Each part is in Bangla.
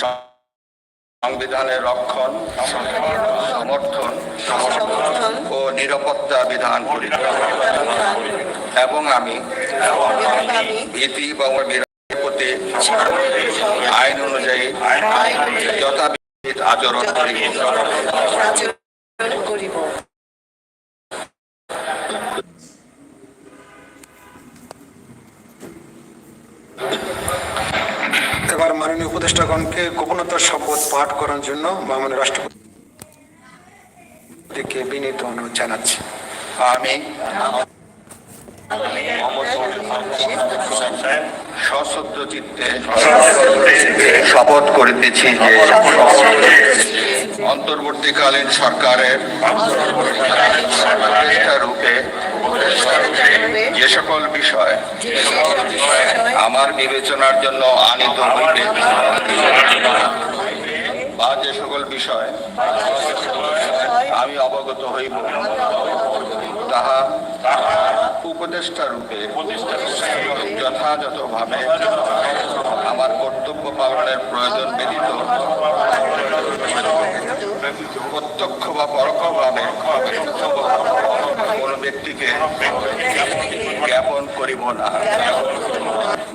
সংবিধানের রক্ষণ, সমর্থন ও নিরাপত্তা বিধান করি। এবং আমি ইতি বা প্রতি আইন অনুযায়ী যথাবিহিত আচরণ করি। এবার মাননীয় উপদেষ্টাগণকে গোপনতার শপথ পাঠ করার জন্য মাননীয় রাষ্ট্রপতিকে বিনীত অনুরোধ জানাচ্ছি। আমি শপথ করিতেছি যে অন্তর্বর্তীকালীন সরকারের রূপে যে সকল বিষয় আমার বিবেচনার জন্য আনিত হইবে। বা যে সকল বিষয়, আমি অবগত হইব। তাহা উপদেষ্টা রূপে যথাযথভাবে আমার কর্তব্য পালনের প্রয়োজন ব্যতীত, প্রত্যক্ষ বা পরোক্ষভাবে কোনো ব্যক্তিকে জ্ঞাপন করিব না।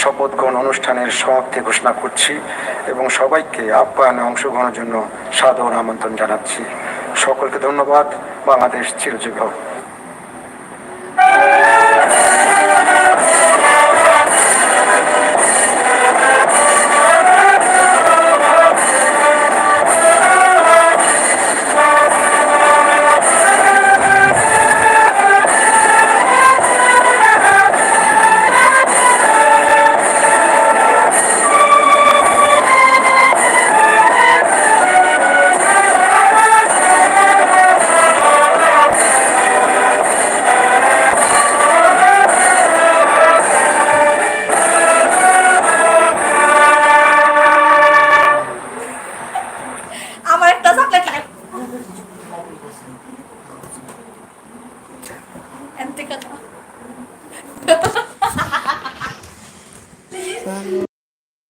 শপথ গ্রহণ অনুষ্ঠানের সমাপ্তি ঘোষণা করছি এবং সবাইকে আপ্যায়নে অংশগ্রহণের জন্য সাদর আমন্ত্রণ জানাচ্ছি। সকলকে ধন্যবাদ। বাংলাদেশ চিরজীবী sleeping.